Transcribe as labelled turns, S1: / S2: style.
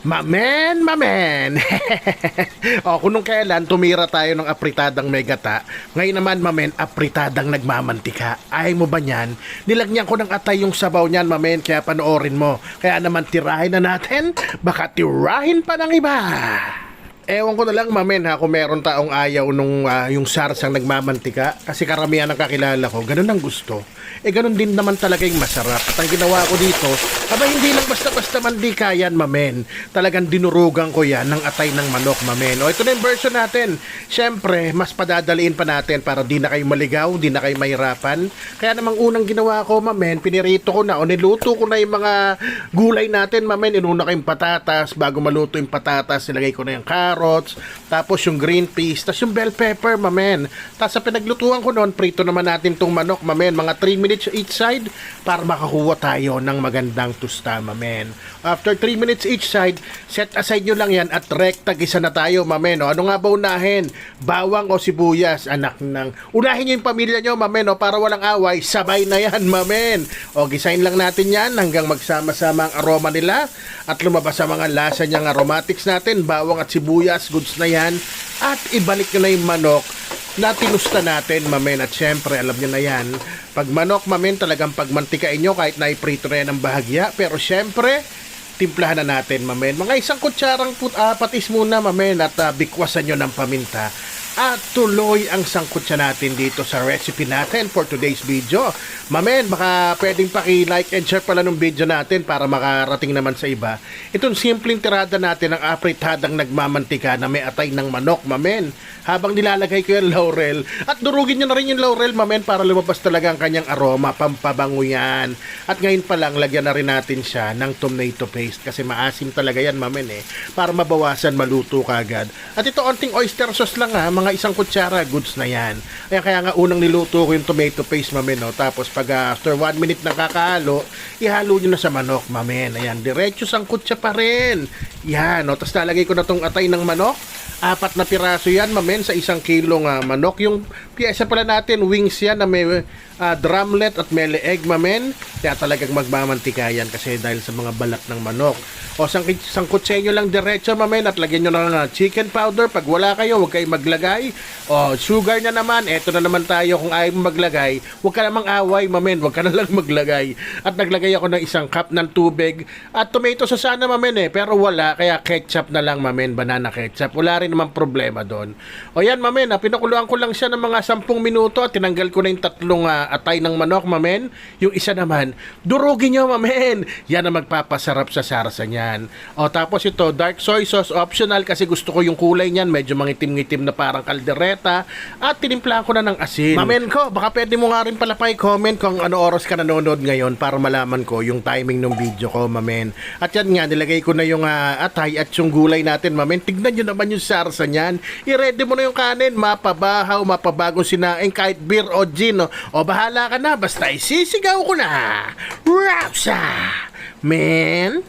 S1: Mamen, mamen. o, kung nung kailan tumira tayo ng apritadang megata, ngayon naman, mamen, apritadang nagmamantika. Ay mo ba niyan? Nilagyan ko ng atay yung sabaw niyan, mamen, kaya panoorin mo. Kaya naman tirahin na natin, baka tirahin pa ng iba. Ewan ko na lang, mamen, ha, kung meron taong ayaw nung ah, yung SARS ang nagmamantika. Kasi karamihan ng kakilala ko, ganun ang gusto. Eh, ganun din naman talaga yung masarap. At ang ginawa ko dito, aba hindi lang basta-basta mandikayan, mamen. Talagang dinurugan ko yan ng atay ng manok, mamen. O, ito na yung version natin. Siyempre, mas padadaliin pa natin para di na kayo maligaw, di na kayo mahirapan. Kaya namang unang ginawa ko, mamen, pinirito ko na o niluto ko na yung mga gulay natin, mamen. Inuna ko yung patatas, bago maluto yung patatas, nilagay ko na yung carrots, tapos yung green peas, tapos yung bell pepper, mamen. Tapos sa pinaglutuan ko noon, prito naman natin tong manok, mamen. Mga 3 minutes each side para makakuha tayo ng magandang tusta, mamen. After 3 minutes each side, set aside nyo lang yan at rekta gisa na tayo, mamen. Ano nga ba unahin? Bawang o sibuyas, anak ng... Unahin nyo yung pamilya nyo, mamen, o, para walang away, sabay na yan, mamen. O, gisain lang natin yan hanggang magsama-sama ang aroma nila at lumabas ang mga lasa niyang aromatics natin, bawang at sibuyas, goods na yan. At ibalik nyo na yung manok na tinusta natin, mamen. At syempre, alam nyo na yan, pag manok, mamen, talagang pagmantikain nyo kahit na iprito na yan ng bahagya. Pero syempre, timplahan na natin, mamen. Mga isang kutsarang put, ah, patis muna, mamen, at ah, bikwasan nyo ng paminta. At tuloy ang sangkutsa natin dito sa recipe natin for today's video. Mamen, baka pwedeng paki-like and share pala ng video natin para makarating naman sa iba. Itong simpleng tirada natin ng apritadang nagmamantika na may atay ng manok, mamen. Habang nilalagay ko yung laurel. At durugin nyo na rin yung laurel, mamen, para lumabas talaga ang kanyang aroma, pampabango yan. At ngayon pa lang, lagyan na rin natin siya ng tomato paste kasi maasim talaga yan, mamen eh. Para mabawasan, maluto kagad. At ito, onting oyster sauce lang ha, mga isang kutsara, goods na yan. Kaya kaya nga unang niluto ko yung tomato paste, mamen, no? Tapos pag ah, after 1 minute na kakahalo, ihalo nyo na sa manok, mamen. Ayan, diretso sang kutsa pa rin. Yan, no? Tapos lalagay ko na tong atay ng manok. Apat na piraso yan, mamen, sa isang kilong ah, manok. Yung piyesa pala natin, wings yan na may ah, drumlet at mele egg, mamen. Kaya talagang magmamantika yan kasi dahil sa mga balat ng manok. O sang sangkutse nyo lang diretso, mamen, at lagyan nyo ng ah, chicken powder. Pag wala kayo, huwag kayo maglagay. O sugar na naman, eto na naman tayo kung ayaw maglagay. Huwag ka namang away, mamen, huwag ka na lang maglagay. At naglagay ako ng isang cup ng tubig. At tomato sa sana, mamen, eh. Pero wala, kaya ketchup na lang, mamen, banana ketchup. Wala rin naman problema doon. O yan, mamen, ah, pinakuluan ko lang siya ng mga 10 minuto at tinanggal ko na yung tatlong ah, atay ng manok, mamen. Yung isa naman, durugin nyo, mamen. Yan ang magpapasarap sa sarsa niyan. O tapos ito, dark soy sauce, optional kasi gusto ko yung kulay niyan, medyo mangitim-ngitim na parang kaldereta. At tinimpla ko na ng asin. Mamen ko, baka pwede mo nga rin pala pa i-comment kung ano oras ka nanonood ngayon para malaman ko yung timing ng video ko, mamen. At yan nga, nilagay ko na yung ah, atay at yung gulay natin, mamen. Tignan nyo naman yung sarsa niyan. I-ready mo na yung kanin, mapabahaw, mapabagong sinaing, kahit beer o gin. O, o bahala ka na, basta isisigaw ko na. Rapsa! Men!